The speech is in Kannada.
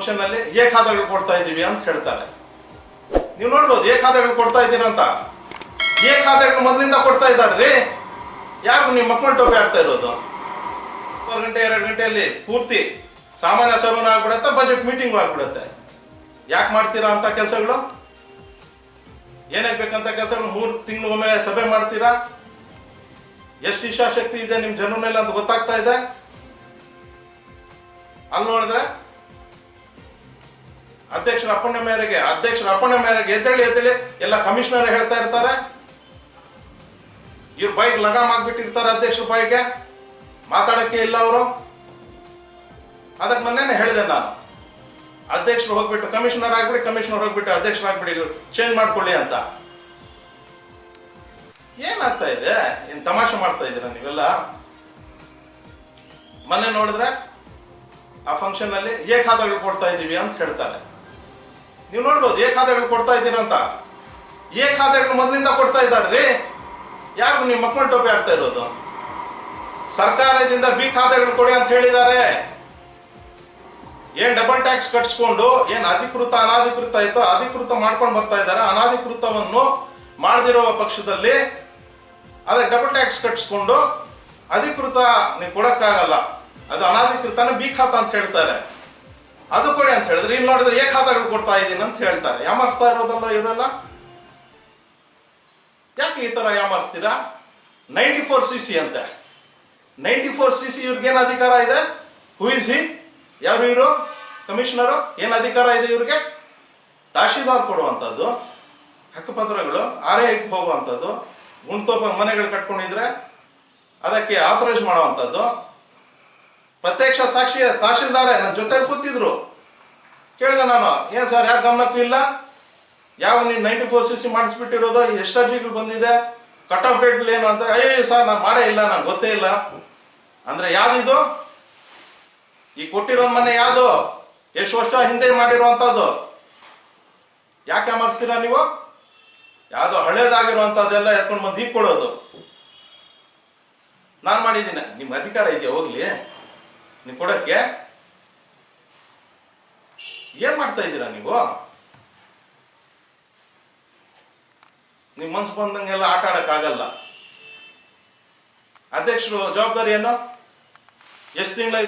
ಫಂಕ್ಷನ್ ಅಲ್ಲಿ ಏ ಖಾತೆಗಳು ಕೊಡ್ತಾ ಇದ್ದೀವಿ ಅಂತ ಹೇಳ್ತಾರೆ. ನೀವು ನೋಡ್ಬೋದು ಏ ಖಾತೆಗಳು ಕೊಡ್ತಾ ಇದ್ದೀರಂತ ಏ ಖಾತೆಗಳು ಮೊದಲಿಂದ ಕೊಡ್ತಾ ಇದ್ದಾರೆ ರೀ. ಯಾರು ನಿಮ್ಮ ಮಕ್ಕಳು ಟೋಪಿ ಆಗ್ತಾ ಇರೋದು? ಒಂದು ಗಂಟೆ, ಎರಡು ಗಂಟೆಯಲ್ಲಿ ಪೂರ್ತಿ ಸಾಮಾನ್ಯ ಸಭೆನೂ ಆಗ್ಬಿಡುತ್ತೆ ಬಜೆಟ್ ಮೀಟಿಂಗ್ ಆಗ್ಬಿಡುತ್ತೆ. ಯಾಕೆ ಮಾಡ್ತೀರಾ ಅಂತ ಕೆಲಸಗಳು? ಏನಾಗ್ಬೇಕಂತ ಕೆಲಸಗಳು? ಮೂರು ತಿಂಗಳಿಗೊಮ್ಮೆ ಸಭೆ ಮಾಡ್ತೀರಾ? ಎಷ್ಟು ಇಚ್ಛಾಶಕ್ತಿ ಇದೆ ನಿಮ್ಮ ಜನರ ಮೇಲೆ ಅಂತ ಗೊತ್ತಾಗ್ತಾ ಇದೆ? ಅಲ್ಲಿ ನೋಡಿದ್ರೆ ಅಧ್ಯಕ್ಷರ ಅಪ್ಪಣೆ ಮೇರೆಗೆ, ಅಧ್ಯಕ್ಷರ ಅಪ್ಪಣೆ ಮೇರೆಗೆ ಎದ್ದೇಳಿ ಎದ್ದೇಳಿ ಎಲ್ಲ ಕಮಿಷನರ್ ಹೇಳ್ತಾ ಇರ್ತಾರೆ. ಇವ್ರ ಬೈಕ್ ಲಗಾಮ್ ಆಗ್ಬಿಟ್ಟಿರ್ತಾರೆ ಅಧ್ಯಕ್ಷರ ಬೈಕ್ಗೆ. ಮಾತಾಡಕ್ಕೆ ಇಲ್ಲ ಅವರು. ಅದಕ್ಕೆ ಮೊನ್ನೆನೆ ಹೇಳಿದೆ ನಾನು. ಅಧ್ಯಕ್ಷರು ಹೋಗ್ಬಿಟ್ಟು, ಕಮಿಷನರ್ ಆಗ್ಬಿಡಿ, ಕಮಿಷನರ್ ಹೋಗ್ಬಿಟ್ಟು ಅಧ್ಯಕ್ಷರು ಆಗ್ಬಿಡಿ ಚೇಂಜ್ ಮಾಡ್ಕೊಳ್ಳಿ ಅಂತ. ಏನಾಗ್ತಾ ಇದೆ? ಏನ್ ತಮಾಷೆ ಮಾಡ್ತಾ ಇದ್ದೀರಾ ನೀವೆಲ್ಲ? ಮೊನ್ನೆ ನೋಡಿದ್ರೆ ಆ ಫಂಕ್ಷನ್ ಅಲ್ಲಿ ಏ ಖಾತೆಗಳು ಕೊಡ್ತಾ ಇದ್ದೀವಿ ಅಂತ ಹೇಳ್ತಾರೆ. ನೀವು ನೋಡ್ಬೋದು, ಏ ಖಾತೆಗಳು ಕೊಡ್ತಾ ಇದ್ದೀರಂತ ಏ ಖಾತೆಗಳು ಮೊದಲಿಂದ ಕೊಡ್ತಾ ಇದ್ದಾರೆ ರೀ. ಯಾರು ನೀವು ಮಕ್ಕಳ ಟೋಪಿ ಆಗ್ತಾ ಇರೋದು? ಸರ್ಕಾರದಿಂದ ಬಿ ಖಾತೆಗಳು ಕೊಡಿ ಅಂತ ಹೇಳಿದ್ದಾರೆ. ಏನ್ ಡಬಲ್ ಟ್ಯಾಕ್ಸ್ ಕಟ್ಸ್ಕೊಂಡು, ಏನ್ ಅಧಿಕೃತ, ಅನಾಧಿಕೃತ ಆಯ್ತೋ ಅಧಿಕೃತ ಮಾಡ್ಕೊಂಡು ಬರ್ತಾ ಇದ್ದಾರೆ. ಅನಾಧಿಕೃತವನ್ನು ಮಾಡದಿರುವ ಪಕ್ಷದಲ್ಲಿ ಅದಕ್ಕೆ ಡಬಲ್ ಟ್ಯಾಕ್ಸ್ ಕಟ್ಸ್ಕೊಂಡು ಅಧಿಕೃತ ನೀವು ಕೊಡಕ್ಕಾಗಲ್ಲ. ಅದು ಅನಾಧಿಕೃತನ ಬಿ ಖಾತ ಅಂತ ಹೇಳ್ತಾರೆ. ಅದು ಕೊಡಿ ಅಂತ ಹೇಳಿದ್ರೆ. ಇಲ್ಲಿ ನೋಡಿದ್ರೆ ಏ ಖಾತಾಗಳು ಕೊಡ್ತಾ ಇದ್ದೀನಿ ಅಂತ ಹೇಳ್ತಾರೆ. ಯಾಮರ್ಸ್ತಾ ಇರೋದಲ್ಲ ಇವರೆಲ್ಲ? ಯಾಕೆ ಈ ತರ ಯಾಮರ್ಸ್ತೀರಾ? ನೈಂಟಿ ಫೋರ್ ಸಿ ಸಿ ಅಂತೆ. ನೈಂಟಿ ಫೋರ್ ಸಿ ಸಿ ಇವ್ರಿಗೇನು ಅಧಿಕಾರ ಇದೆ? ಹೂ ಇಸ್ ಹಿ ಯಾರು ಇವರು? ಕಮಿಷನರು? ಏನು ಅಧಿಕಾರ ಇದೆ ಇವ್ರಿಗೆ? ತಹಶೀಲ್ದಾರ್ ಕೊಡುವಂಥದ್ದು. ಹಕ್ಕುಪತ್ರಗಳು ಆರ್ ಹೋಗುವಂಥದ್ದು. ಗುಂಡ್ತೋಪ ಮನೆಗಳು ಕಟ್ಕೊಂಡಿದ್ರೆ ಅದಕ್ಕೆ ಆಥರೈಸ್ ಮಾಡುವಂಥದ್ದು. ಪ್ರತ್ಯಕ್ಷ ಸಾಕ್ಷಿ, ತಹಶೀಲ್ದಾರೆ ನನ್ನ ಜೊತೆ ಕೂತಿದ್ರು. ಕೇಳಿದೆ ನಾನು, ಏನು ಸರ್ ಯಾಕೆ ಗಮನಕ್ಕೂ ಇಲ್ಲ? ಯಾವ ನೀವು ನೈಂಟಿ ಫೋರ್ ಸಿ ಸಿ ಮಾಡಿಸ್ಬಿಟ್ಟಿರೋದು ಎಷ್ಟು ಅರ್ಜಿಗಳು ಬಂದಿದೆ. ಕಟ್ ಆಫ್ ಡೇಟ್ ಏನು ಅಂತ ಅಯ್ಯೋ ಸರ್, ನಾನು ಮಾಡೇ ಇಲ್ಲ ನಾನು ಗೊತ್ತೇ ಇಲ್ಲ. ಅಂದ್ರೆ ಯಾವ್ದಿದು? ಈ ಕೊಟ್ಟಿರೋ ಮನೆ ಯಾವುದು? ಎಷ್ಟು ವರ್ಷ ಹಿಂದೆ ಮಾಡಿರುವಂಥದ್ದು ಯಾಕೆ ಮಾಡಿಸ್ತೀರಾ ನೀವು? ಯಾವುದು ಹಳೇದಾಗಿರುವಂಥದ್ದೆಲ್ಲ ಎತ್ಕೊಂಡು ಬಂದು ಹೀಗೆ ಕೊಡೋದು. ನಾನು ಮಾಡಿದ್ದೀನಿ. ನಿಮ್ಮ ಅಧಿಕಾರ ಇದೆಯಾ? ಹೋಗ್ಲಿ. ನೀವು ಕೊಡೋಕ್ಕೆ ಏನ್ ಮಾಡ್ತಾ ಇದ್ದೀರಾ ನೀವು? ನಿಮ್ಮ ಮನ್ಸು ಬಂದಂಗೆಲ್ಲ ಆಟ ಆಡಕ್ಕಾಗಲ್ಲ. ಅಧ್ಯಕ್ಷರು ಜವಾಬ್ದಾರಿ ಏನು? ಎಷ್ಟು ತಿಂಗಳ